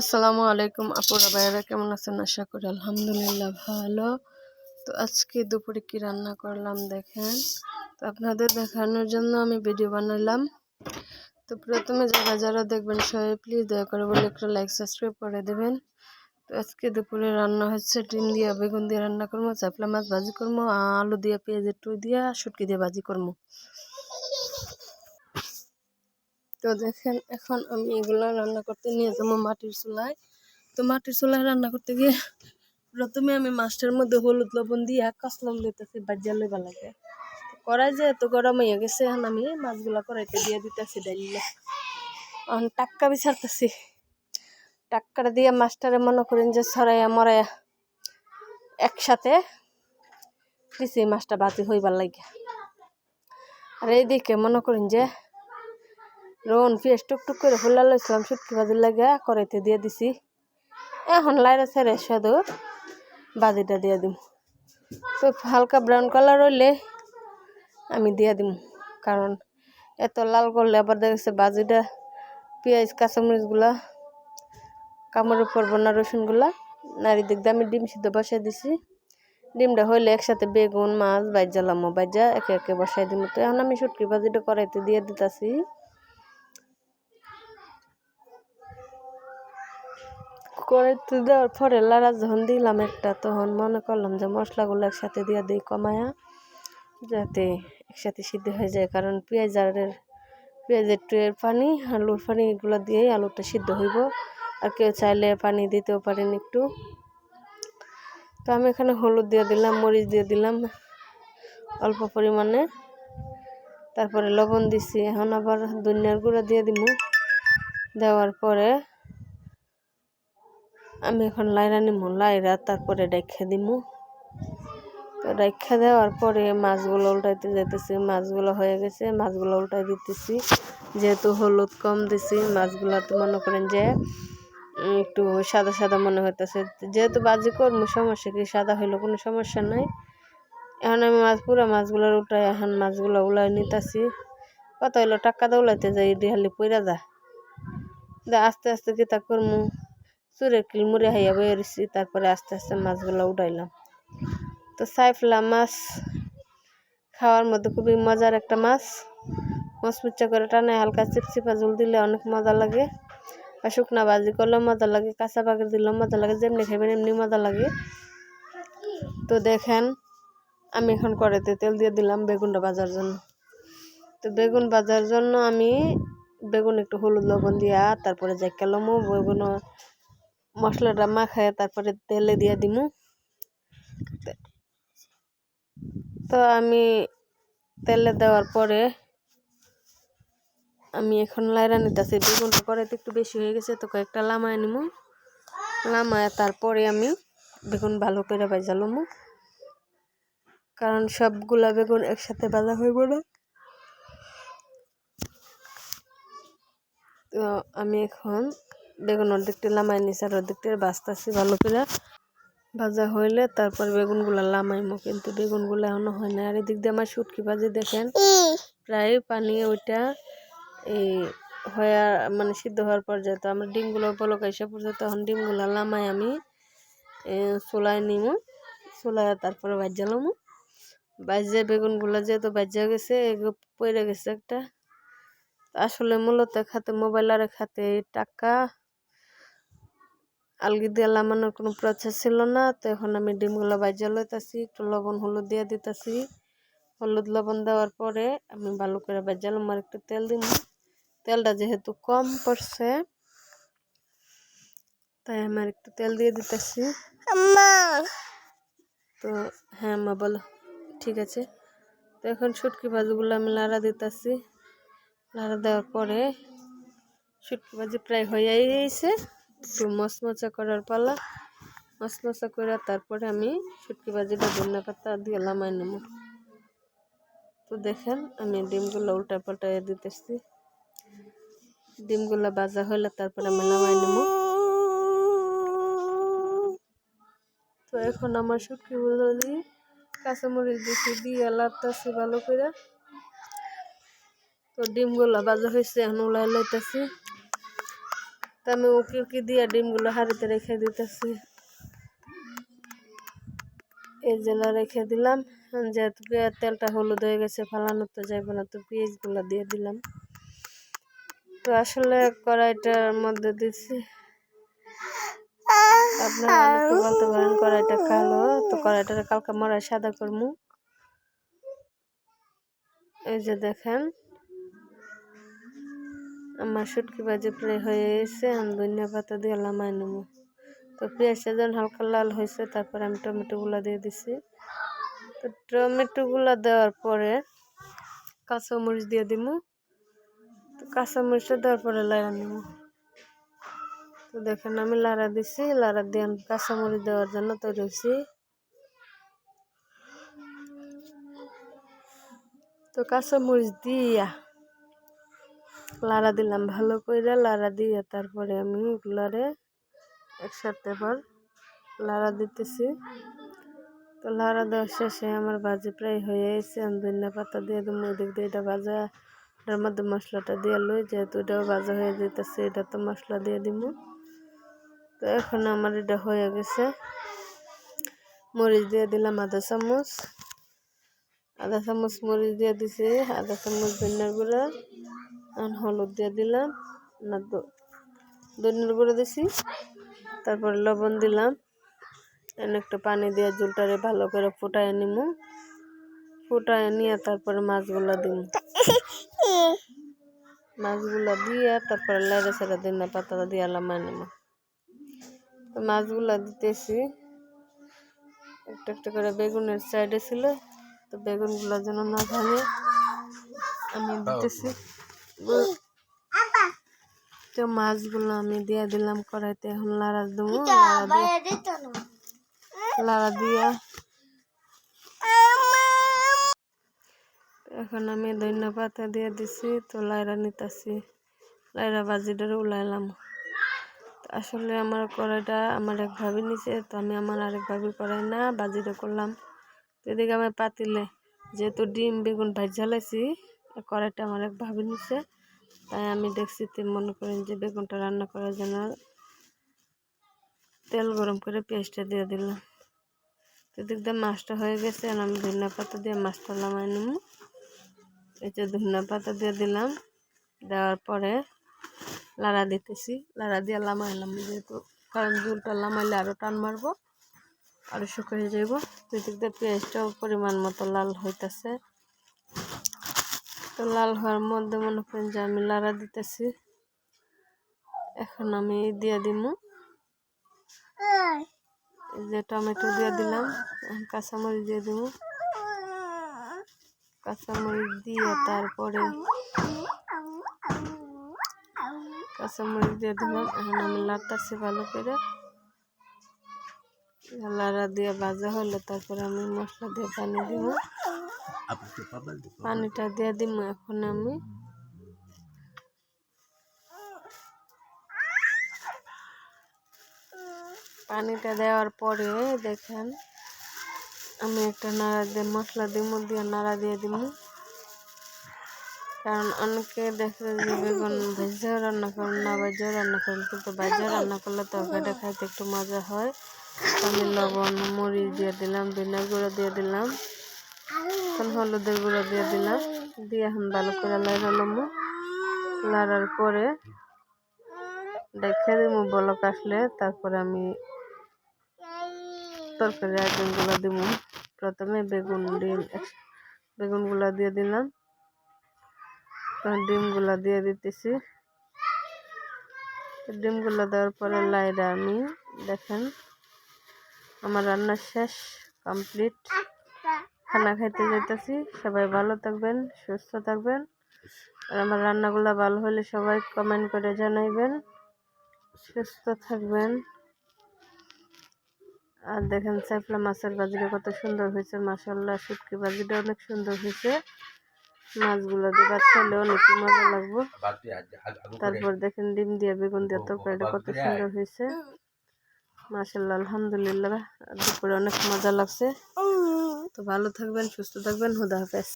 আসসালামু আলাইকুম আপুরা ভাইয়েরা, কেমন আছেন? আশা করি আলহামদুলিল্লাহ ভালো। তো আজকে দুপুরে কি রান্না করলাম দেখেন। তো আপনাদের দেখানোর জন্য আমি ভিডিও বানালাম। তো প্রথমে যারা যারা দেখবেন সবাই প্লিজ দয়া করে বলে একটু লাইক সাবস্ক্রাইব করে দেবেন। তো আজকে দুপুরে রান্না হচ্ছে ডিম দিয়ে, বেগুন দিয়ে রান্না করব, চাপলা মাছ ভাজি করব, আলু দিয়ে, পেঁয়াজের টুই দিয়ে, শুটকি দিয়ে ভাজি করব। তো দেখেন, এখন আমি এগুলো রান্না করতে নিয়ে যাব মাটির চুলায়। তো মাটির চুলায় রান্না করতে গিয়ে প্রথমে আমি মাছটার মধ্যে হলুদ লবণ দিয়ে কাসলাম লইতেছি বাজ্যা লইবা লাগে। কড়াই যে এত গরম হয়ে গেছে, এখন আমি মাছগুলো কড়াইতে দিয়ে দিতেছি ডাইলে। এখন টাক্কা বিচারতেছি টাক্কাটা দিয়ে মাছটারে মনে করেন যে ছড়াইয়া মরাইয়া একসাথে দিছি, মাছটা বাতি হইবার লাগে আর এইদিকে মনে করেন যে রোন পেঁয়াজ টুকটুক করে ফুলা লইছিলাম শুটকি ভাজির লাগে কড়াইতে দিয়ে দিছি। এখন লাইরা ছেড়ে শুধু বাজিটা দিয়ে দিম। তো হালকা ব্রাউন কালার হইলে আমি দিয়ে দিম, কারণ এত লাল করলে আবার দেখেছে বাজিটা পেঁয়াজ, কাঁচামরিচগুলা, কামড়ে পড়ব না, রসুনগুলা। নারী দিয়ে আমি ডিম সিদ্ধ বসাই দিছি। ডিমটা হইলে একসাথে বেগুন, মাছ বাইজালামো বাইজা একে একে বসাই দিম। তো এখন আমি শুটকি ভাজিটা কড়াইতে দিয়ে দিতেছি। কড়াইতে দেওয়ার পরে লাড়া যখন দিলাম একটা, তখন মনে করলাম যে মশলাগুলো একসাথে দিয়ে দিই কমায়া, যাতে একসাথে সিদ্ধ হয়ে যায়। কারণ পেঁয়াজের পেঁয়াজের টুয়ের পানি, আলুর পানি এগুলো দিয়েই আলুটা সিদ্ধ হইব। আর কেউ চাইলে পানি দিতেও পারেন একটু। তো আমি এখানে হলুদ দিয়ে দিলাম, মরিচ দিয়ে দিলাম অল্প পরিমাণে। তারপরে লবণ দিছি, এখন আবার ধনিয়ার গুঁড়া দিয়ে দিব দেওয়ার পরে আমি এখন লাইরা নিমু লাইরা তারপরে ডাইখা দিমু। তো ডাইখা দেওয়ার পরে মাছগুলো উল্টাইতে যাইতেছি, মাছগুলো হয়ে গেছে, মাছগুলো উল্টাই দিতেছি। যেহেতু হলুদ কম দিছি, মাছগুলো তো মনে করেন যে একটু সাদা সাদা মনে হইতেছে। যেহেতু বাজি করব সমস্যা কি, সাদা হইলে কোনো সমস্যা নাই। এখন আমি মাছ, পুরো মাছগুলো উল্টাই, এখন মাছগুলো উলাই নিতেছি। কত হইল টাকা দিয়ে উলাইতে যাই ডিহালি পইরা যা। আস্তে আস্তে কি তা করমু চুরে কিলমুড়ে হাইয়া বয়ে রয়েছি তারপরে আস্তে আস্তে মাছগুলো উঠাইলাম তো সাইফলা মাছ খাওয়ার মধ্যে খুবই মজার একটা মাছ। মচমুচা করে টানে, হালকা চিপচিপা জল দিলে অনেক মজা লাগে। আর শুকনা বাজি করলেও মজা লাগে, কাঁচা পাখি দিলেও মজা লাগে, যেমনি খাবেন এমনি মজা লাগে। তো দেখেন, আমি এখন কড়াইতে তেল দিয়ে দিলাম বেগুনটা ভাজার জন্য। তো বেগুন ভাজার জন্য আমি বেগুন একটু হলুদ লবণ দিয়া, তারপরে জাইকালামো বেগুন মশলাটা মাখায় তারপরে তেলে দিয়ে দিমু। তো আমি তেলে দেওয়ার পরে আমি এখন লাইরা নিতেছি। বেগুনটা তো একটু বেশি হয়ে গেছে, তো কয়েকটা লামায় নিমু। লামায় তারপরে আমি বেগুন ভালো করে ভাজালমু কারণ সবগুলা বেগুন একসাথে ভাজা হইব না। তো আমি এখন বেগুন অর্ধেকটা লামাই নিছি আর অর্ধেকটা বাঁচতেছি ভালো করে। ভাজা হইলে তারপর বেগুনগুলো লামাইমো কিন্তু বেগুনগুলো এখনও হয় না আর এদিক দিয়ে আমার শুটকি ভাজি দেখেন প্রায় পানি ওইটা এই হয়ে মানে সিদ্ধ হওয়ার পর্যায়ে তো আমার ডিমগুলো পলক এসে পড়ছে তখন ডিমগুলো লামাই আমি চুলায় নিমো চুলায় তারপরে ভাজালামো বাজে বেগুনগুলো যেহেতু বাজা গেছে এগুলো পড়ে গেছে একটা। আসলে মূলত খাতে মোবাইল আর খাতে টাকা আলগি দিয়ে লামানোর কোনো প্রসেস ছিল না। তো এখন আমি ডিমগুলো বাজিয়ে লইতেছি একটু লবণ হলুদ দিয়ে দিতেছি। হলুদ লবণ দেওয়ার পরে আমি ভালো করে বাজালাম আর একটু তেল দিব তেলটা যেহেতু কম পড়ছে তাই আমার একটু তেল দিয়ে দিতেছি। তো হ্যাঁ মা বলো ঠিক আছে। তো এখন শুটকি ভাজিগুলো আমি লাড়া দিতেছি। লাড়া দেওয়ার পরে শুটকি ভাজি প্রায় হয়ে গেছে মচমচা করার পালা। মচমচা করে তারপরে আমি শুটকি ভাজিটা ধন্যা পাতা দিয়ে লামাই নেব তো দেখেন, আমি ডিমগুলো উল্টা পাল্টাই দিতেছি। ডিমগুলো ভাজা হলে তারপরে আমি লামাই নেব তো এখন আমার শুটকি ভাজি কাঁচামরিচ দিছি, দিয়ে লাড়তেছি ভালো করে তো ডিমগুলো ভাজা হয়েছে এখন উলাই লাইতেছি। তো আমি উকি উকি দিয়ে ডিমগুলো হাঁড়িতে রেখে দিতেছি। এই জেলা রেখে দিলাম। যেহেতু পেঁয়াজ তেলটা হলুদ হয়ে গেছে, ফালানো তো যাইবে না, তো পেঁয়াজগুলো দিয়ে দিলাম। তো আসলে কড়াইটার মধ্যে দিচ্ছি আপনারা কড়াইটা কালো, তো কড়াইটা কালকে মরাই সাদা করমু। এই যে দেখেন আমার শুটকি বাজে প্রায় হয়ে গেছে আমি ধনিয়া পাতা দিয়ে লামাই নেব। তো পেঁয়াজটা যখন হালকা লাল হয়েছে, তারপরে আমি টমেটোগুলো দিয়ে দিছি। তো টমেটোগুলো দেওয়ার পরে কাঁচামরিচ দিয়ে দিব। তো কাঁচামরিচটা দেওয়ার পরে লাড়া নেব। তো দেখেন, আমি লাড়া দিছি লাড়া দিয়ে আমি কাঁচামরিচ দেওয়ার জন্য তৈরি হয়েছি। তো কাঁচামরিচ দিয়া লাড়া দিলাম, ভালো করে লাড়া দিয়ে তারপরে আমি এগুলারে একসাথে আবার লাড়া দিতেছি। তো লাড়া দেওয়ার শেষে আমার ভাজি প্রায় হয়ে এসে আমি ধনিয়া পাতা দিয়ে দেবো ওদিক দিয়ে এটা ভাজা, এটার মধ্যে মশলাটা দিয়ে লই, যেহেতু এটাও ভাজা হয়ে যেতেছে এটা তো মশলা দিয়ে দিব। তো এখন আমার এটা হয়ে গেছে। মরিচ দিয়ে দিলাম আধা চামচ। আধা চামচ মরিচ দিয়ে দিছি, আধা চামচ ধনিয়ার গুঁড়া। আর হলুদ দিয়ে দিলাম, না ধনিয়ার গুঁড়ো দিছি, তারপরে লবণ দিলাম। একটু পানি দিয়ে জলটারে ভালো করে ফুটায় নিমু। ফুটায় নিয়ে তারপরে মাছগুলো দিব মাছগুলো দিয়ে তারপরে লাইড়ে সেটা দিন পাতা দিয়ে নিব তো মাছগুলো দিতেছি। একটা একটা করে বেগুনের সাইডে ছিল, তো বেগুনগুলো যেন না ভাঙে, আমি দিতেছি। তো মাছগুলো আমি দিয়ে দিলাম কড়াইতে এখন লাড়া দেবো লাড়া দিয়ে এখন আমি ধন্য পাতা দিয়ে দিছি তো লাইরা নিতেছি। লাইরা বাজিটারে উলাইলাম। আসলে আমার কড়াইটা আমার এক ভাবি নিছে তো আমি আমার আরেক ভাবি কড়াই না বাজিটা করলাম। এদিকে আমি পাতিলে যেহেতু ডিম বেগুন ভাজা লাইছি কড়াইটা আমার এক ভাবি নিছে। তাই আমি দেখছি মনে করেন যে বেগুনটা রান্না করার জন্য তেল গরম করে পেঁয়াজটা দিয়ে দিলাম। এদিক দিয়ে মাছটা হয়ে গেছে আর আমি ধনিয়া পাতা দিয়ে মাছটা নামাই নিব এই যে ধনিয়া পাতা দিয়ে দিলাম, দেওয়ার পরে লাড়া দিতেছি। লাড়া দিয়ে লামাইলাম, যেহেতু কারণ ঝুলটা লামাইলে আরও টান মারবো আরও শুকিয়ে যাইব। এদিক দিয়ে পেঁয়াজটাও পরিমাণ মতো লাল হইতেছে। তো লাল হওয়ার মধ্যে মনে করেন যে আমি লাড়া দিতেছি। এখন আমি দিয়ে দিব যে টমেটো দিয়ে দিলাম কাঁচামরিচ দিয়ে দিব কাঁচামরিচ দিয়ে তারপরে কাঁচামরিচ দিয়ে দিলাম। এখন আমি লাড়তেছি ভালো করে। লাড়া দিয়ে ভাজা হলে তারপরে আমি মশলা দিয়ে পানি দিব। পানিটা দিয়ে দিব এখন আমি। পানিটা দেওয়ার পরে দেখেন, আমি একটা নাড়া দিয়ে, মশলা দিব দিয়ে নাড়া দিয়ে দিব কারণ অনেকে দেখে যে বেগুন ভেজেও রান্না করেন, না ভেজেও রান্না করেন, কিন্তু ভেজে রান্না করলে তরকারিটা খাইতে একটু মজা হয়। আমি লবণ, মরিচ দিয়ে দিলাম ধনিয়া গুঁড়ো দিয়ে দিলাম। এখন হলুদের গুঁড়ো দিয়ে দিলাম। দিয়ে এখন ভালো করে লাগালাম লাড়ার পরে দেখে দিব বলক আসলে, তারপরে আমি তরকারি আইটেমগুলো দিব প্রথমে বেগুন ডিম বেগুনগুলো দিয়ে দিলাম। ডিমগুলো দিয়ে দিতেছি। ডিমগুলো দেওয়ার পরে লাইরা আমি, দেখেন, আমার রান্না শেষ, কমপ্লিট। খানা খাইতে যেতেছি সবাই ভালো থাকবেন, সুস্থ থাকবেন। আর আমার রান্নাগুলো ভালো হলে সবাই কমেন্ট করে জানাইবেন। সুস্থ থাকবেন। আর দেখেন সাইফলা মাছের বাজিটা কত সুন্দর হয়েছে মাসাল্লাহ শুটকি বাজিটা অনেক সুন্দর হয়েছে। মাছগুলো দিয়ে ভাত অনেক মজা লাগবো। তারপর দেখেন ডিম দিয়ে বেগুন দিয়ে তরকারিটা কত সুন্দর হয়েছে। মাসাল্লাহ আলহামদুলিল্লাহ। দুপুরে অনেক মজা লাগছে। তো ভালো থাকবেন সুস্থ থাকবেন হুদা হাফেজ।